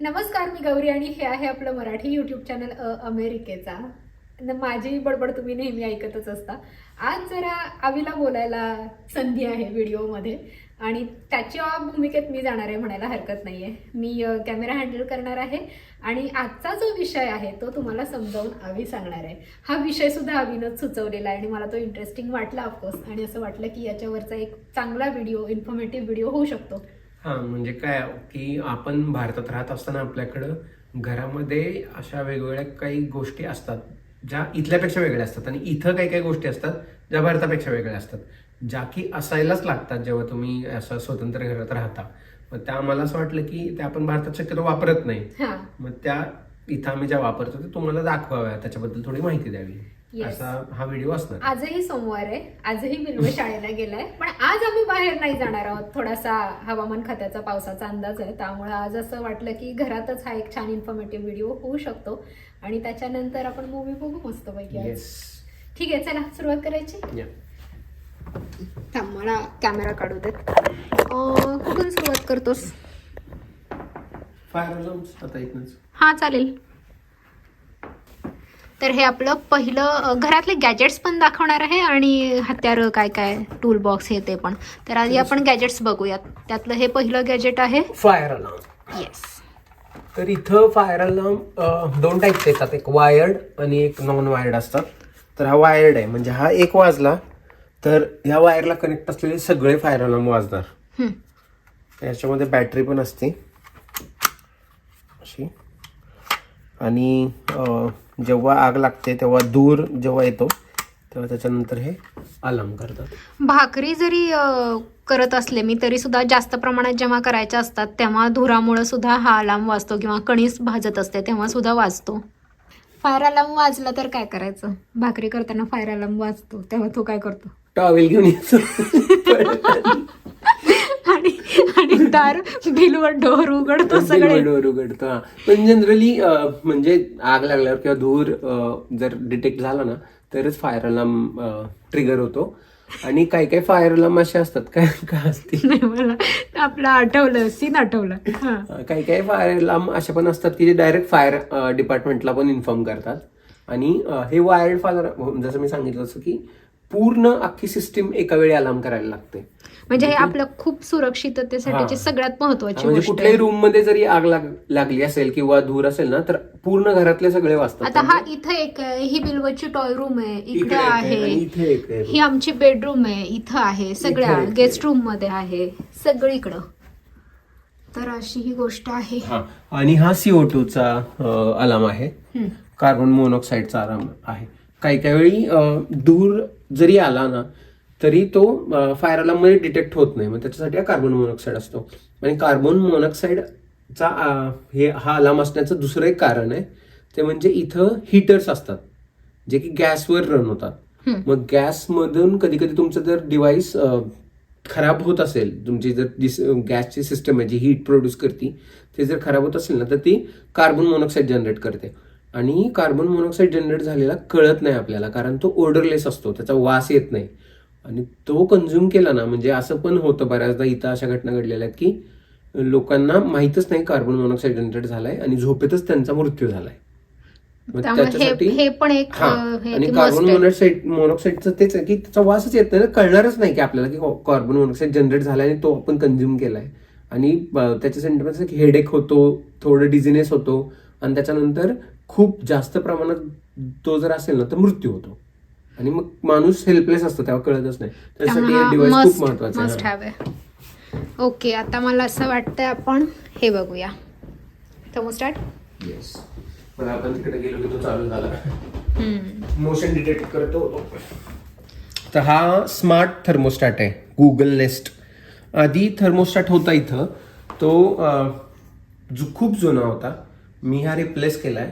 नमस्कार मी गौरी आणि हे आहे आपलं मराठी यूट्यूब चॅनल अ अमेरिकेचा. न माझी बडबड तुम्ही नेहमी ऐकतच असता. आज जरा आवीला बोलायला संधी आहे व्हिडिओमध्ये आणि त्याच्या भूमिकेत मी जाणार आहे म्हणायला हरकत नाही आहे मी कॅमेरा हँडल करणार आहे आणि आजचा जो विषय आहे तो तुम्हाला समजावून आवी सांगणार आहे. हा विषय सुद्धा आवीनंच सुचवलेला आहे आणि मला तो इंटरेस्टिंग वाटला ऑफकोर्स आणि असं वाटलं की याच्यावरचा एक चांगला व्हिडिओ इन्फॉर्मेटिव्ह व्हिडिओ होऊ शकतो. हा म्हणजे काय की आपण भारतात राहत असताना आपल्याकडं घरामध्ये अशा वेगवेगळ्या काही गोष्टी असतात ज्या इथल्यापेक्षा वेगळ्या असतात आणि इथं काही काही गोष्टी असतात ज्या भारतापेक्षा वेगळ्या असतात ज्या की असायलाच लागतात जेव्हा तुम्ही असं स्वतंत्र घरात राहता. मग त्या मला असं वाटलं की त्या आपण भारतात शक्यतो वापरत नाही. मग त्या इथं आम्ही ज्या वापरतो ते तुम्हाला दाखवाव्या त्याच्याबद्दल थोडी माहिती द्यावी. असा हा व्हिडिओ असणार. आजही सोमवार आहे. आजही बिल्व शाळेला गेलाय. पण आज आम्ही बाहेर नाही जाणार आहोत. थोडासा हवामान खात्याचा पावसाचा अंदाज आहे. त्यामुळे आज असं वाटलं की घरातच हा एक छान इन्फॉर्मेटिव्ह व्हिडिओ होऊ शकतो. आणि त्याच्यानंतर आपण मूवी बघू मस्त पैकी ठीक आहे चला सुरुवात करायची? थांब मला कॅमेरा काढू देत. कुठून सुरुवात करतोस? आता हा चालेल. तर हे आपलं पहिलं घरातले गॅजेट्स पण दाखवणार आहे आणि हत्यार काय काय टूल बॉक्स हे ते पण. तर आधी आपण गॅजेट्स बघूयात. त्यातलं हे पहिलं गॅजेट आहे. फायर अलार्म येस तर इथं फायर अलार्म दोन टाईपचे येतात. एक वायर्ड आणि एक नॉन वायर्ड असतात. तर हा वायर्ड आहे. म्हणजे हा एक वाजला तर ह्या वायरला कनेक्ट असलेले सगळे फायर अलार्म वाजणार. याच्यामध्ये बॅटरी पण असते. अशी. आणि जेव्हा आग लागते तेव्हा दूर जेव्हा येतो तेव्हा त्याच्यानंतर हे अलार्म करतात. भाकरी जरी अ, करत असले मी तरी सुद्धा जास्त प्रमाणात जेव्हा करायच्या असतात तेव्हा धुरामुळे सुद्धा हा अलार्म वाजतो किंवा कणीस भाजत असते तेव्हा सुद्धा वाजतो. फायर अलार्म वाजला तर काय करायचं? भाकरी करताना फायर अलार्म वाजतो तेव्हा तो काय करतो? टॉवेल घेऊन येतो. आणि दार बिलवर डोर उघडतो सगळे. डोर उघडतो हा. पण जनरली म्हणजे आग लागल्यावर किंवा धूर जर डिटेक्ट झाला ना तरच फायर अलार्म ट्रिगर होतो. आणि काही काही फायर अलार्म असे असतात. काय काय असतील? नाही मला आपलं आठवलं सीन आठवलं. हा. काही काही फायर अलार्म असे पण असतात की जे डायरेक्ट फायर डिपार्टमेंटला पण इन्फॉर्म करतात. आणि हे वायर्ड फायर जसं मी सांगितलं तसं की पूर्ण अख्खी सिस्टीम एका वेळी अलार्म करायला लागते. म्हणजे हे आपलं खूप सुरक्षिततेसाठीची हा. सगळ्यात महत्वाची म्हणजे कुठल्याही रूममध्ये जरी आग लाग- लागली असेल किंवा धूर असेल ना तर पूर्ण घरातले सगळे वाचतात. आता हा इथं एक आहे ही बिलवची टॉय रूम आहे इकडे आहे. ही आमची बेडरूम आहे इथं आहे सगळ्या गेस्ट रूममध्ये आहे सगळीकडं. तर अशी ही गोष्ट आहे. आणि हा सीओ चा अलार्म आहे. कार्बन मोनॉक्साईडचा अलार्म आहे. काही काही वेळी धूर जरी आला ना तरी तो फायर अलार्ममध्ये डिटेक्ट होत नाही. मग त्याच्यासाठी हा कार्बन मोनॉक्साईड असतो. आणि कार्बन मोनॉक्साईडचा हे हा अलार्म असण्याचं दुसरं एक कारण आहे. ते म्हणजे इथं हिटर्स असतात. जे की गॅसवर रन होतात. मग गॅसमधून कधी कधी तुमचं जर डिव्हाइस खराब होत असेल तुमची जर गॅसची सिस्टम आहे जी हीट प्रोड्यूस करते ते जर खराब होत असेल ना तर ती कार्बन मोनॉक्साईड जनरेट करते. आणि कार्बन मोनॉक्साईड जनरेट झालेला कळत नाही आपल्याला कारण तो ओर्डरलेस असतो. त्याचा वास येत नाही. आणि तो कन्झ्युम केला ना म्हणजे असं पण होतं बऱ्याचदा इथं अशा घटना घडलेल्या आहेत की लोकांना माहीतच नाही कार्बन मोनॉक्साईड जनरेट झालाय आणि झोपेतच त्यांचा मृत्यू झालाय. त्याच्यासाठी- हे पण एक आणि कार्बन. मोनॉक्साईड मोनॉक्साईडचं तेच आहे की त्याचा वासच येत नाही ना कळणारच नाही की आपल्याला की कार्बन मोनॉक्साईड जनरेट झालाय आणि तो आपण कन्झ्युम केलाय. आणि अं, त्याचे सेंटिमेंट्स की हेडेक होतो थोडं डिझिनेस होतो आणि त्याच्यानंतर खूप जास्त प्रमाणात तो जर असेल ना तर मृत्यू होतो. आणि मग माणूस हेल्पलेस असतो तेव्हा कळतच नाही. त्यासाठी हे डिव्हाइस खूप महत्वाचं मस्ट आहे. हॅव ओके आता मला असं वाटतंय आपण हे बघूया. थर्मोस्टॅट येस मला आपण तिकडे गेलो की तो चालू झाला. मोशन डिटेक्ट करतो. तर हा स्मार्ट थर्मोस्टॅट आहे गुगल नेस्ट आधी थर्मोस्टॅट होता इथं. तो जो खूप जुना होता. मी हा रिप्लेस केलाय.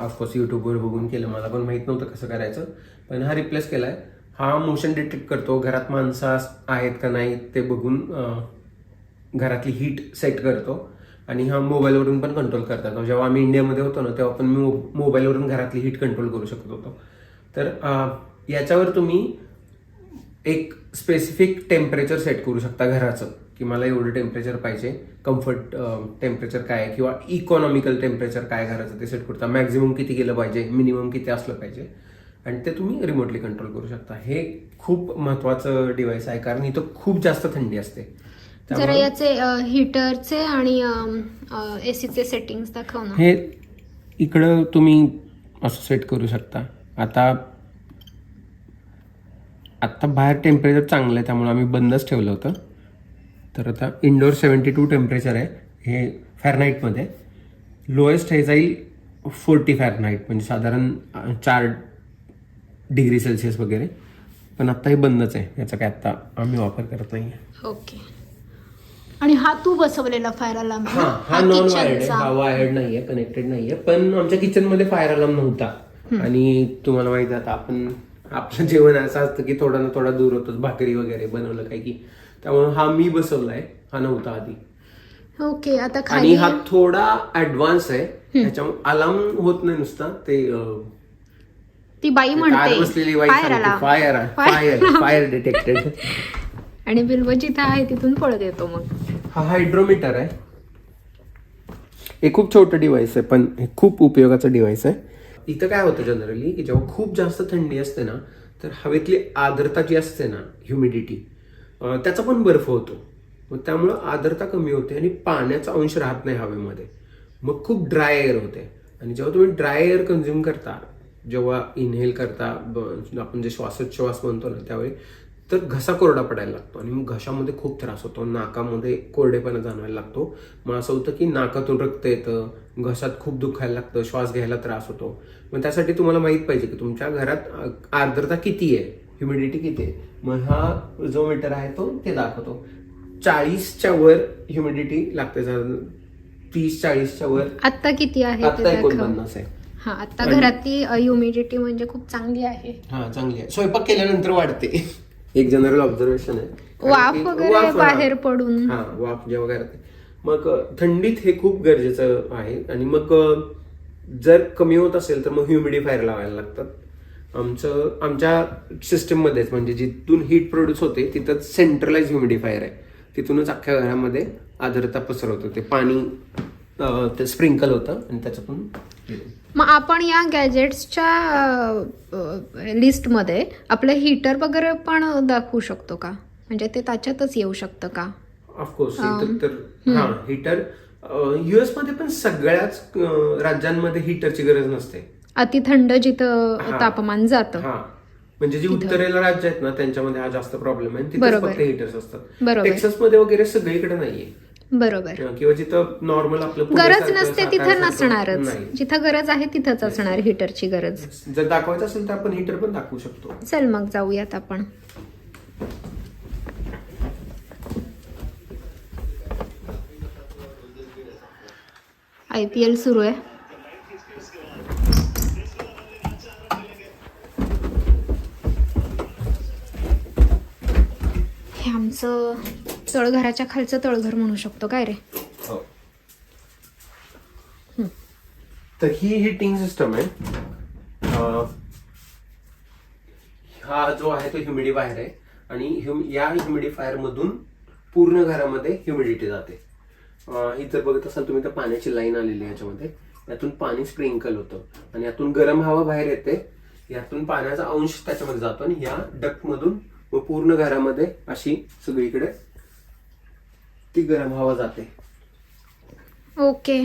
ऑफकोर्स युट्यूबवर बघून केलं. मला पण माहीत नव्हतं कसं करायचं. पण हा रिप्लेस केला आहे हा मोशन डिटेक्ट करतो घरात माणसं आहेत का नाही ते बघून घरातली हीट सेट करतो. आणि हा मोबाईलवरून पण कंट्रोल करतात. जेव्हा आम्ही इंडियामध्ये होतो ना तेव्हा पण मी मो- मोबाईलवरून घरातली हीट कंट्रोल करू शकत होतो. तर याच्यावर तुम्ही एक स्पेसिफिक टेम्परेचर सेट करू शकता घराचं की मला एवढं टेम्परेचर पाहिजे कम्फर्ट टेम्परेचर काय आहे किंवा इकॉनॉमिकल टेम्परेचर काय घराचं ते सेट करता मॅक्झिमम किती गेलं पाहिजे? मिनिमम किती असलं पाहिजे? आणि ते तुम्ही रिमोटली कंट्रोल करू शकता. हे खूप महत्वाचं डिव्हाइस आहे कारण इथं खूप जास्त थंडी असते. जरा याचे हिटरचे आणि एसीचे सेटिंग्स दाखव ना. हे इकडं तुम्ही असं सेट करू शकता. आता आत्ता बाहेर टेम्परेचर चांगलं आहे त्यामुळे आम्ही बंदच ठेवलं होतं. तर आता इंडोर सेवन्टी टू टेम्परेचर आहे हे फॅरनाईटमध्ये लोएस्ट हे जाईल फोर्टी फॅरनाईट म्हणजे साधारण चार डिग्री सेल्सिअस वगैरे. पण आत्ता हे बंदच आहे. याचा काय आत्ता आम्ही वापर करत नाही ओके. आणि हा तू बसवलेला फायर अलार्म हा हा नॉन वायर्ड आहे. हा वायर्ड नाहीये कनेक्टेड नाहीये. पण आमच्या किचनमध्ये फायर अलार्म नव्हता. आणि तुम्हाला माहिती आहे आता आपण आपलं जेवण असं असतं की थोडा ना थोडा दूर होतो भाकरी वगैरे बनवलं काय की. त्यामुळे हा मी बसवलाय. हा नव्हता आधी. ओके आता आणि हा थोडा ऍडव्हान्स आहे. त्याच्यामुळे अलार्म होत नाही नुसता. ते अं, ती बाई म्हणते fire fire fire fire detected आणि बिल्व जिथं आहे तिथून पळत येतो मग. हा हायड्रोमीटर आहे. हे खूप छोटं डिव्हाइस आहे पण हे खूप उपयोगाचं डिव्हाइस आहे. इथं काय होतं जनरली की जेव्हा खूप जास्त थंडी असते ना तर हवेतली आर्द्रता जी असते ना ह्युमिडिटी त्याचा पण बर्फ होतो. मग त्यामुळं आर्द्रता कमी होते आणि पाण्याचा अंश राहत नाही हवेमध्ये. मग खूप ड्राय एअर होते. आणि जेव्हा तुम्ही ड्राय एअर कन्झ्युम करता जेव्हा इनहेल करता आपण जे श्वासोच्छ्वास म्हणतो ना त्यावेळी तर घसा कोरडा पडायला लागतो. आणि मग घशामध्ये खूप त्रास होतो. नाकामध्ये कोरडेपणा जाणवायला लागतो. मग असं होतं की नाकातून रक्त येतं घशात खूप दुखायला लागतं श्वास घ्यायला त्रास होतो. मग त्यासाठी तुम्हाला माहीत पाहिजे की तुमच्या घरात आर्द्रता किती आहे? ह्युमिडिटी किती आहे? मग हा जो मीटर आहे तो ते दाखवतो. चाळीसच्या वर ह्युमिडिटी लागते. तीस चाळीसच्या वर आता किती आहे ते आता दाखव. एकोणपन्नास आहे. हा आता घरातली ह्युमिडिटी म्हणजे खूप चांगली आहे. हा चांगली आहे. स्वयंपाक केल्यानंतर वाढते. एक जनरल ऑब्झर्वेशन आहे. कारण वाफ वगैरे हा. बाहेर पडून. हा वाफ जेव्हा करते मग अ, थंडीत हे खूप गरजेचं आहे. आणि मग अ, जर कमी होत असेल तर मग ह्युमिडिफायर लावायला लागतात. आमचं आमच्या सिस्टीम मध्येच म्हणजे जिथून हीट प्रोड्यूस होते तिथंच सेंट्रलाइज ह्युमिडिफायर आहे. तिथूनच अख्ख्या घरामध्ये आर्द्रता पसरवतं. ते पाणी ते स्प्रिंकल होतं आणि त्याच्यातून मग आपण या गॅजेट्सच्या लिस्टमध्ये आपलं हीटर वगैरे पण दाखवू शकतो का? म्हणजे ते त्याच्यातच येऊ शकतं का? ऑफकोर्स तर हा हीटर युएसमध्ये पण सगळ्याच राज्यांमध्ये हीटरची गरज नसते. अति थंड जिथं. तापमान जातं. म्हणजे जी उत्तरेला राज्य आहेत ना त्यांच्यामध्ये हा जास्त प्रॉब्लेम आहे तिथे. फक्त हीटर्स असतात. टेक्सासमध्ये वगैरे सगळीकडे नाहीये. बरोबर. किंवा जिथं नॉर्मल आपलं गरज नसते तिथं नसणारच. जिथं गरज आहे तिथंच असणार हीटरची गरज. जर दाखवायचं असेल तर आपण हीटर पण दाखवू शकतो. चल मग जाऊयात आपण. आय पी एल सुरू आहे. हे आमचं तळघराच्या खालचं तळघर म्हणू शकतो काय रे? तर ही हिटिंग सिस्टम आहे. हा जो आहे तो ह्युमिडिफायर आहे आणि ह्युम- या ह्युमिडिफायर मधून पूर्ण घरामध्ये ह्युमिडिटी जाते. अ, इथं बघत असाल तुम्ही तर पाण्याची लाईन आलेली आहे याच्यामध्ये. यातून पाणी स्प्रिंकल होतं. आणि यातून गरम हवा बाहेर येते. यातून पाण्याचा अंश त्याच्यामध्ये जातो आणि या डक्ट मधून मग पूर्ण घरामध्ये अशी सगळीकडे ती गरम हवा जाते. ओके.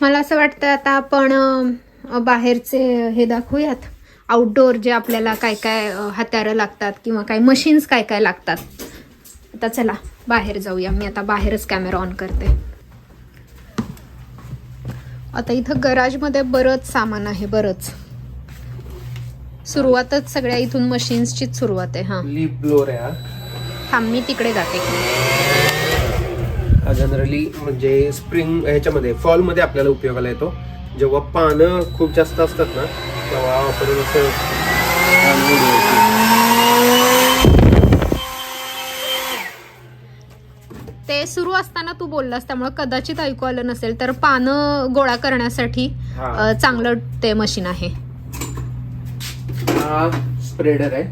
मला असं वाटतं आता आपण अ, बाहेरचे हे दाखवूयात. आउटडोअर जे आपल्याला काय काय अ, हत्यारं लागतात किंवा काय मशीन्स काय काय लागतात. आता चला बाहेर जाऊया. मी आता बाहेरच कॅमेरा ऑन करते. आता इथं गराजमध्ये बरंच सामान आहे बरंच. सुरुवातच सगळ्या इथून मशीन्सचीच सुरुवात आहे हां. लीप ब्लोअर आहे हा. थांब मी तिकडे जाते. जनरली म्हणजे स्प्रिंग ह्याच्यामध्ये फॉलमध्ये आपल्याला उपयोगाला येतो. जेव्हा पानं खूप जास्त असतात ना तेव्हा वापरून असं. ते सुरू असताना तू बोललास त्यामुळे कदाचित ऐकू आलं नसेल तर पानं गोळा करण्यासाठी चांगलं ते मशीन आहे. हा स्प्रेडर आहे.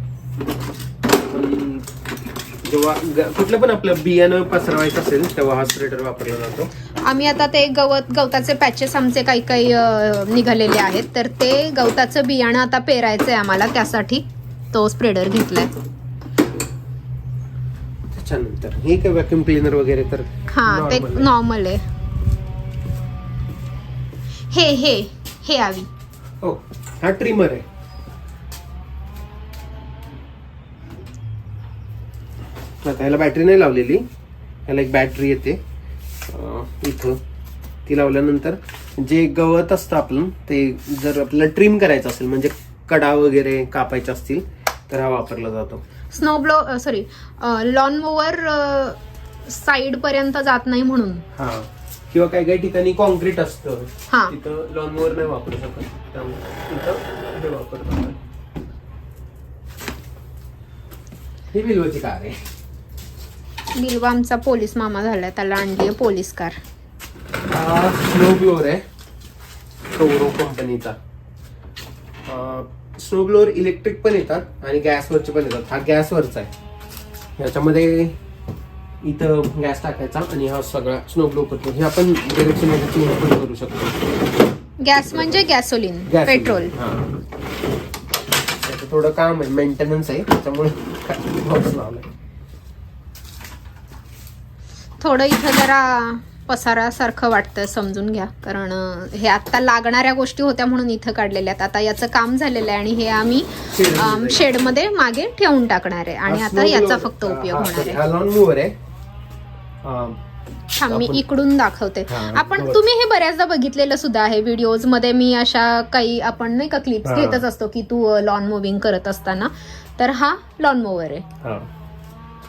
जेव्हा ग- कुठलं पण आपलं बियाणं पसरवायचं असेल तेव्हा हा स्प्रेडर वापरला जातो. आम्ही आता ते गवत गवताचे पॅचेस आमचे काही काही अ, निघालेले आहेत. तर ते गवताचं बियाणं आता पेरायचं आहे आम्हाला त्यासाठी तो स्प्रेडर घेतलाय. त्याच्यानंतर हे काय व्हॅक्युम क्लिनर वगैरे तर हा ते normal आहे. नॉर्मल आहे. हे हे हे आवी. हो हा ट्रिमर आहे. आता ह्याला बॅटरी नाही लावलेली. ह्याला एक बॅटरी येते. इथं. ती लावल्यानंतर जे गवत असतं आपलं ते जर आपल्याला ट्रिम करायचं असेल म्हणजे कडा वगैरे कापायचे असतील तर हा वापरला जातो. Snow blow sorry lawn mower side पर्यंत जात नाही म्हणून. हा. किंवा काही काही ठिकाणी कॉन्क्रीट असतं. हा. तिथं लॉनवर नाही वापरू शकत. त्यामुळे तिथं हे वापरतो. ही बिलवची कार आहे. बिलवा आमचा पोलीस मामा झालाय त्याला आणली आहे पोलीस कार हा स्नो ब्लोअर आहे. कौरो कंपनीचा. स्नो ब्लोअर इलेक्ट्रिक पण येतात आणि गॅसवरचे पण येतात. हा गॅसवरचा आहे. याच्यामध्ये इथं गॅस टाकायचा आणि हा सगळा स्नो ब्लो करतो हे आपण डिरेक्शन पण करू शकतो. गॅस म्हणजे गॅसोलिन गॅस पेट्रोल. हा थोडं काम आहे मेंटेनन्स आहे. त्याच्यामुळे थोडं इथं जरा पसारासारखं वाटतं समजून घ्या. कारण हे आत्ता लागणाऱ्या गोष्टी होत्या म्हणून इथं काढलेल्या आहेत. आता याचं काम झालेलं आहे आणि हे आम्ही. शेडमध्ये मागे ठेवून टाकणार आहे. आणि आता याचा फक्त उपयोग होणार आहे. लॉन मूवर आहे. थांब मी इकडून दाखवते. आपण. तुम्ही हे बऱ्याचदा बघितलेलं सुद्धा आहे व्हिडिओजमध्ये मी अशा काही आपण नाही का क्लिप्स. घेतच असतो की तू लॉन मुव्हिंग करत असताना. तर हा लॉन मोवर आहे.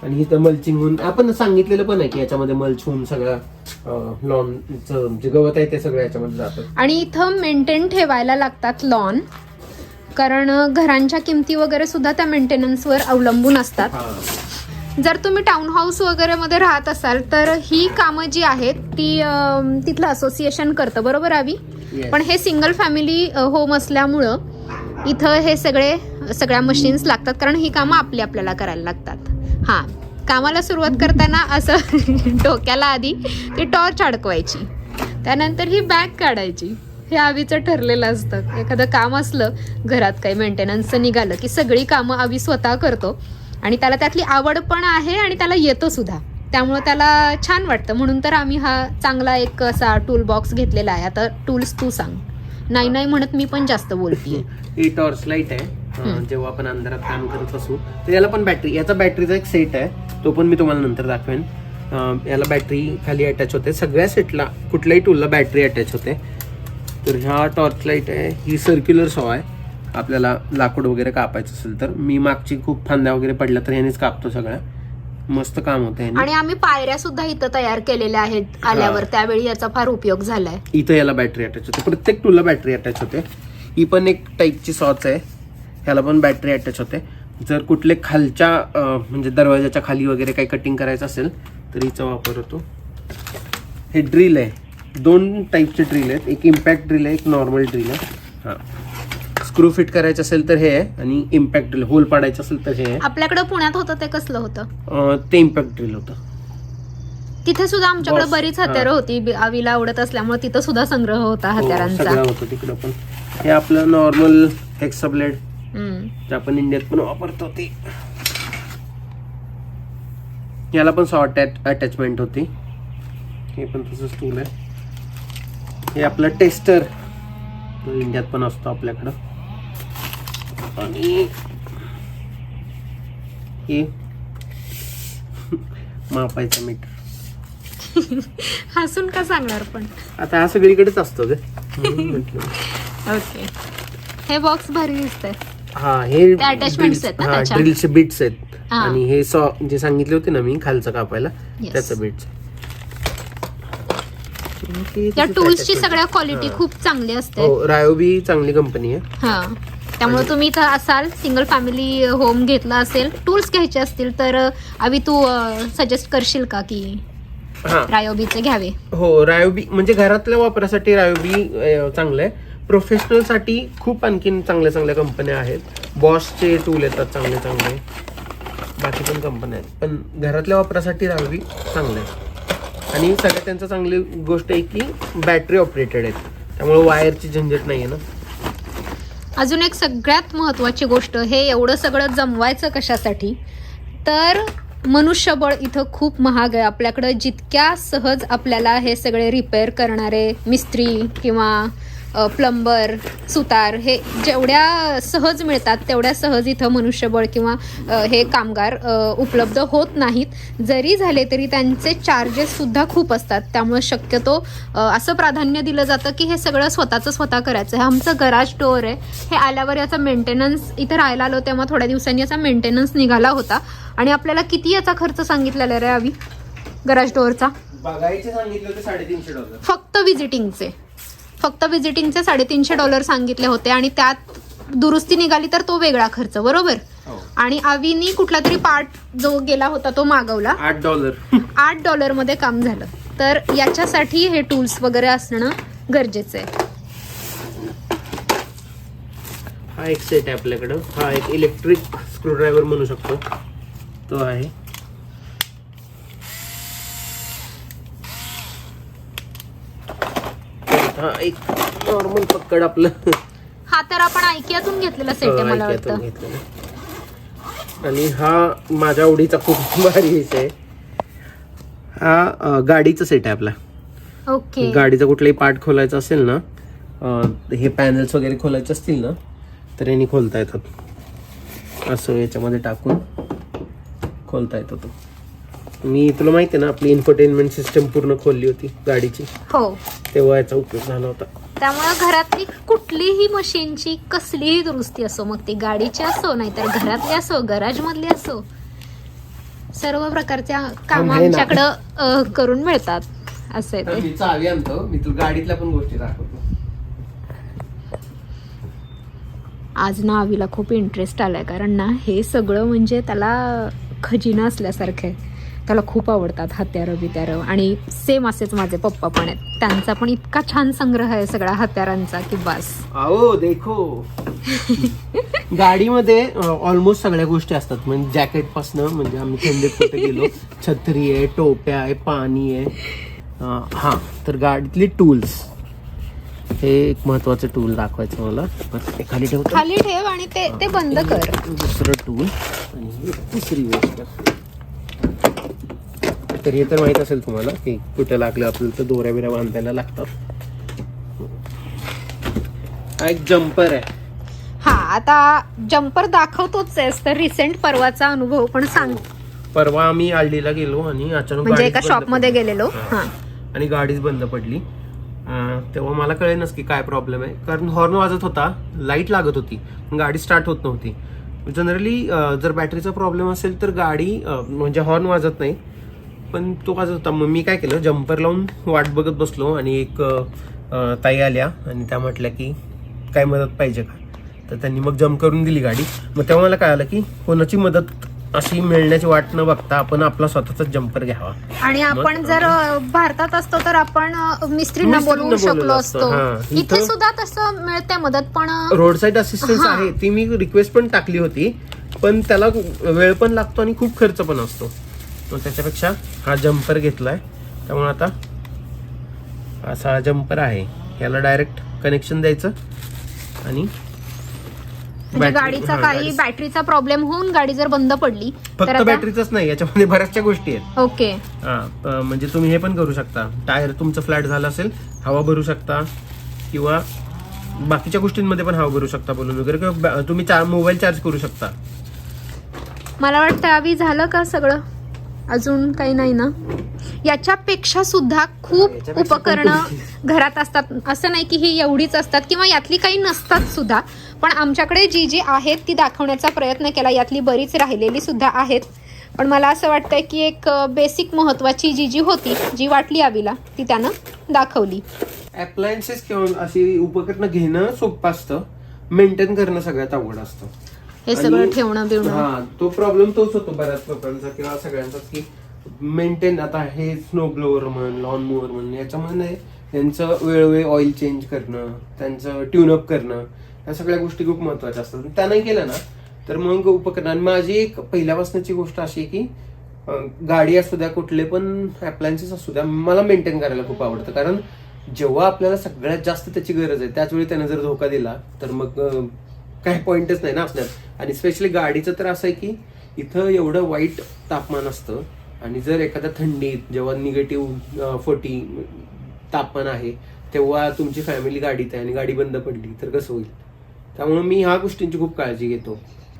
आणि इथं मल्चिंग होऊन आपण सांगितलेलं पण आहे की याच्यामध्ये मल्च होऊन सगळं लॉनचं जे गवत आहे ते सगळं याच्यामध्ये जातं. आणि इथं मेंटेन ठेवायला लागतात लॉन कारण घरांच्या किमती वगैरे सुद्धा त्या मेंटेनन्सवर अवलंबून असतात. जर तुम्ही टाउन हाऊस वगैरे मध्ये राहत असाल तर ही कामं जी आहेत ती तिथलं असोसिएशन करतं. बरोबर आवी? Yes. पण हे सिंगल फॅमिली होम असल्यामुळं इथं हे सगळे सगळ्या मशीन्स लागतात. कारण ही कामं आपली आपल्याला करायला लागतात. हां कामाला सुरुवात करताना असं डोक्याला आधी ती टॉर्च अडकवायची. त्यानंतर ही बॅग काढायची. हे आवीचं ठरलेलं असतं. एखादं काम असलं घरात काही मेंटेनन्सचं निघालं की सगळी कामं आवी स्वतः करतो आणि त्याला त्यातली आवड पण आहे आणि त्याला येतं सुद्धा. त्यामुळं त्याला छान वाटतं. म्हणून तर आम्ही हा चांगला एक असा टूल बॉक्स घेतलेला आहे. आता टूल्स तू सांग. नाही नाही म्हणत मी पण जास्त बोलतीये. ही टॉर्च लाइट आहे. जेव्हा आपण अंधारात काम करत असू तर याला पण बॅटरी याचा बॅटरीचा एक सेट आहे. तो पण मी तुम्हाला नंतर दाखवेन. याला बॅटरी खाली अटॅच होते. सगळ्या सेटला कुठल्याही टूलला बॅटरी अटॅच होते. तर ह्या टॉर्च लाइट आहे. ही सर्क्युलर सॉ आहे. आपल्याला लाकूड वगैरे कापायचं असेल तर. मी मागची खूप फांद्या वगैरे पडल्या तर ह्यानेच कापतो सगळ्या मस्त काम होतं आणि आम्ही पायऱ्या सुद्धा इथं तयार केलेल्या आहेत आल्यावर. त्यावेळी याचा फार उपयोग झालाय. इथं याला बॅटरी अटॅच होते. प्रत्येक टूलला बॅटरी अटॅच होते. ही पण एक टाईपची सॉच आहे. ह्याला पण बॅटरी अटॅच होते. जर कुठले खालच्या म्हणजे दरवाजाच्या खाली वगैरे काही कटिंग करायचं असेल तर हिचा वापर होतो. हे ड्रिल आहे. दोन टाईपचे ड्रिल आहेत. एक इम्पॅक्ट ड्रिल आहे एक नॉर्मल ड्रिल आहे. हां. स्क्रू फिट करायचं असेल तर हे आहे आणि इम्पॅक्ट ड्रिल होल पाडायचं असेल तर हे आहे. आपल्याकडे पुण्यात होतं ते कसलं होतं? ते इम्पॅक्ट ड्रिल होतं. तिथे सुद्धा आमच्याकडे बरीच. हत्यारं होती. आवीला आवडत असल्यामुळे तिथं सुद्धा संग्रह होता हो, हत्यारांचा. होतं तिकडं पण. हे आपलं नॉर्मल हेक्सा ब्लेड जे आपण इंडियात पण वापरतो ते. याला पण सॉ अटॅचमेंट होती. हे पण तसंच टूल आहे हे आपलं टेस्टर तो इंडियात पण असतो आपल्याकडं. आणि हे मापायचं मीठ हसून का सांगणार पण? आता हा सगळीकडेच असतो म्हटलं. ओके हे बॉक्स भारी दिसतंय. हा हे attachments आहेत ना त्याच्या? ड्रिलचे बिट्स आहेत. हा. आणि हे सॉ जे सांगितले होते ना मी खालचं कापायला Yes. त्याचं बिट्स त्या टूल्सची सगळ्या क्वालिटी खूप चांगली असते. हो रायोबी चांगली कंपनी आहे. हा. त्यामुळे तुम्ही इथं असाल सिंगल फॅमिली होम घेतला असेल टूल्स घ्यायचे असतील तर अभि तू सजेस्ट करशील का की हा. रायोबीचे घ्यावे? हो रायोबी म्हणजे घरातल्या वापरासाठी रायोबी अं, चांगलं आहे. प्रोफेशनलसाठी खूप आणखीन चांगल्या चांगल्या कंपन्या आहेत. बॉसचे टूल येतात चांगले चांगले. बाकी पण कंपन्या आहेत. पण घरातल्या वापरासाठी राहावी चांगल्या आणि सगळ्यात त्यांचं चांगली गोष्ट आहे की बॅटरी ऑपरेटेड आहेत. त्यामुळे वायरची झंझट नाही आहे ना. अजून एक सगळ्यात महत्त्वाची गोष्ट हे एवढं सगळं जमवायचं कशासाठी? तर मनुष्यबळ इथं खूप महाग आहे. आपल्याकडं जितक्या सहज आपल्याला हे सगळे रिपेअर करणारे मिस्त्री किंवा प्लंबर सुतार हे जेवढ्या सहज मिळतात तेवढ्या सहज इथं मनुष्यबळ किंवा हे कामगार उपलब्ध होत नाहीत. जरी झाले तरी त्यांचे चार्जेस सुद्धा खूप असतात. त्यामुळे शक्यतो असं प्राधान्य दिलं जातं की हे सगळं स्वतःचं स्वतः करायचं. आहे आमचं गराज डोअर आहे. हे आल्यावर याचा मेंटेनन्स इथं राहायला आलो तेव्हा थोड्या दिवसांनी याचा मेंटेनन्स निघाला होता. आणि आपल्याला किती याचा खर्च सांगितलेला रे आवी गराज डोअरचा बघायचे सांगितले होते साडेतीनशे डॉलर. फक्त विजिटिंगचे फक्त विजिटिंगचे साडेतीनशे डॉलर सांगितले होते आणि त्यात दुरुस्ती निघाली तर तो वेगळा खर्च बरोबर? हो. आणि आवीनी कुठला तरी पार्ट जो गेला होता तो मागवला. आठ डॉलर आठ डॉलरमध्ये काम झालं. तर याच्यासाठी हे टूल्स वगैरे असणं गरजेचं आहे. हा एक सेट आहे आपल्याकडं. हा एक इलेक्ट्रिक स्क्रूड्रायव्हर म्हणू शकतो. तो आहे. हा एक नॉर्मल पक्कड आपलं. हा तर आपण ऐकियातून घेतलेला सेट आहे मला ऐक्यातून वाटतं. घेतलेला. आणि हा माझ्या आवडीचा खूप भारी आहे. हा अ, गाडीचा सेट आहे आपला. ओके. गाडीचा कुठलाही पार्ट खोलायचा असेल ना अं, हे पॅनल्स वगैरे खोलायचे असतील ना तर यांनी खोलता येतात. असं याच्यामध्ये टाकून खोलता येतो तो. मी तुला माहिती आहे ना आपली इन्फरटेनमेंट सिस्टम पूर्ण खोलली होती गाडीची. हो. तेव्हा याचा उपयोग झाला होता. त्यामुळे घरातली कुठलीही मशीनची कसलीही दुरुस्ती असो मग ती गाडीची असो नाहीतर घरातली असो गराज मधली असो सर्व प्रकारच्या काम आहे ना. आमच्याकडं अ, करून मिळतात. असं आहे ते. मी चावी आणतो. मी तुला गाडीतल्या पण गोष्टी दाखवतो. आज ना आवीला खूप इंटरेस्ट आलाय कारण ना हे सगळं म्हणजे त्याला खजिना असल्यासारखं आहे. त्याला खूप आवडतात हत्यारं बित्यारं. आणि सेम असेच माझे पप्पा पण आहेत. त्यांचा पण इतका छान संग्रह आहे सगळ्या हत्यारांचा की बस. आओ देखो. गाडीमध्ये ऑलमोस्ट सगळ्या गोष्टी असतात. म्हणजे जॅकेट पासनं म्हणजे आम्ही थंडीत कुठे गेलो छत्री आहे टोप्या आहे पाणी आहे. अं, हा तर गाडीतली टूल्स हे एक महत्वाचं टूल दाखवायचं मला. ते खाली ठेवतो खाली ठेव आणि ते ते बंद कर. दुसरं टूल आणि ही तिसरी गोष्ट. तर हे तर माहीत असेल तुम्हाला की कुठे लागलं आपल्याला तर दोऱ्या बिऱ्या बांधायला लागतात. हा एक जम्पर आहे. हा आता जम्पर दाखवतोच आहेस तर रिसेंट परवाचा अनुभव पण सांग. परवा आम्ही आळडीला गेलो आणि अचानक म्हणजे गाडीच एका बंद शॉपमध्ये पडली. गेलेलो? हा. हा. आणि गाडीच बंद पडली. अं, तेव्हा मला कळेनच की काय प्रॉब्लेम आहे. कारण हॉर्न वाजत होता लाइट लागत होती. पण गाडी स्टार्ट होत नव्हती. जनरली जर बॅटरीचा प्रॉब्लेम असेल तर गाडी म्हणजे हॉर्न वाजत नाही. पण तो वाजत होता. मग मी काय केलं जम्पर लावून वाट बघत बसलो आणि एक ताई आल्या आणि त्या म्हटल्या की काय मदत पाहिजे का? तर त्यांनी मग जम्प करून दिली गाडी. मग तेव्हा मला काय आलं की कोणाची मदत अशी मिळण्याची वाट न बघता आपण आपला स्वतःचा जम्पर घ्यावा. आणि आपण जर भारतात असतो तर आपण मिस्त्रींना बोलवू शकलो असतं. इथे सुद्धा तसं मिळते मदत पण रोड साईड असिस्टन्स. आहे ती मी रिक्वेस्ट पण टाकली होती पण त्याला वेळ पण लागतो आणि खूप खर्च पण असतो. मग त्याच्यापेक्षा हा जम्पर घेतलाय. त्यामुळे आता असा जम्पर आहे. याला डायरेक्ट कनेक्शन द्यायचं आणि म्हणजे गाडीचा काही बॅटरीचा प्रॉब्लेम होऊन गाडी जर बंद पडली तर फक्त बॅटरीच नाही याच्यामध्ये बऱ्याचशा गोष्टी आहेत. ओके. हा म्हणजे तुम्ही हे पण करू शकता. टायर तुमचं फ्लॅट झालं असेल हवा भरू शकता किंवा बाकीच्या गोष्टींमध्ये पण हवा भरू शकता बोलून वगैरे किंवा तुम्ही मोबाईल चार्ज करू शकता. मला वाटतं आवी झालं का सगळं? अजून काही नाही ना? याच्यापेक्षा सुद्धा खूप उपकरणं घरात असतात. असं नाही की ही एवढीच असतात किंवा यातली काही नसतात सुद्धा पण आमच्याकडे जी जी आहेत ती दाखवण्याचा प्रयत्न केला. यातली बरीच राहिलेली सुद्धा आहेत. पण मला असं वाटतंय की एक बेसिक महत्वाची जी जी होती जी वाटली आवीला ती त्यानं दाखवली. अप्लायन्सेस किंवा अशी उपकरणं घेणं सोपं असतं. मेंटेन करणं सगळ्यात अवघड असतं. हे सगळं ठेवणं बिवणं. हा तो प्रॉब्लेम तोच होतो बऱ्याच लोकांचा किंवा सगळ्यांचाच की मेंटेन आता हे स्नो ब्लोअर म्हण लॉन मुअर म्हण याच्यामध्ये त्यांचं वेळोवेळी ऑइल चेंज करणं त्यांचं ट्यूनअप करणं या सगळ्या गोष्टी खूप महत्त्वाच्या असतात. त्या नाही केल्या ना तर मग उपकरण माझी एक पहिल्यापासूनची गोष्ट अशी आहे की गाडी असू द्या कुठले पण अप्लायन्सेस असू द्या मला मेंटेन करायला खूप आवडतं. कारण जेव्हा आपल्याला सगळ्यात जास्त त्याची गरज आहे त्याच वेळी त्याने जर धोका दिला तर मग काही पॉईंटच नाही ना आपल्यात. आणि स्पेशली गाडीचं तर असं आहे की इथं एवढं वाईट तापमान असतं आणि जर एखाद्या थंडीत जेव्हा निगेटिव्ह फोर्टी तापमान आहे तेव्हा तुमची फॅमिली गाडीत आहे आणि गाडी बंद पडली तर कसं होईल? त्यामुळे मी ह्या गोष्टींची खूप काळजी घेतो.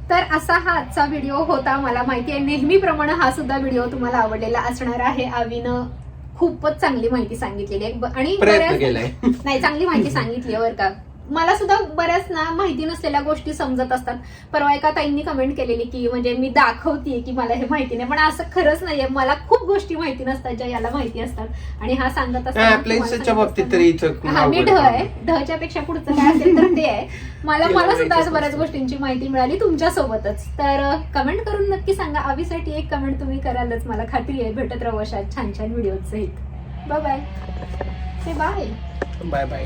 तर असा हा आजचा व्हिडिओ होता. मला माहिती आहे नेहमीप्रमाणे हा सुद्धा व्हिडिओ तुम्हाला आवडलेला असणार आहे. आवीनं खूपच चांगली माहिती सांगितलेली आहे. आणि नाही चांगली माहिती सांगितली आहे बरं का. मला सुद्धा बऱ्याच ना माहिती नसलेल्या गोष्टी समजत असतात. परवा एका ताईंनी कमेंट केलेली की म्हणजे मी दाखवतीये की मला हे माहिती नाही पण असं खरंच नाहीये. मला खूप गोष्टी माहिती नसतात ज्या याला माहिती असतात. आणि हा सांगत तुम्हाला बाबतीत तरी हा मी ढ आहे. ढच्या पेक्षा पुढचं काय असेल तर ते आहे. मला मला सुद्धा आज बऱ्याच. गोष्टींची माहिती मिळाली तुमच्या सोबतच तर कमेंट करून नक्की सांगा. आवीसाठी एक कमेंट तुम्ही करालच. मला खात्री आहे भेटत राहू अशा छान छान व्हिडिओ सहित. Bye bye bye bye bye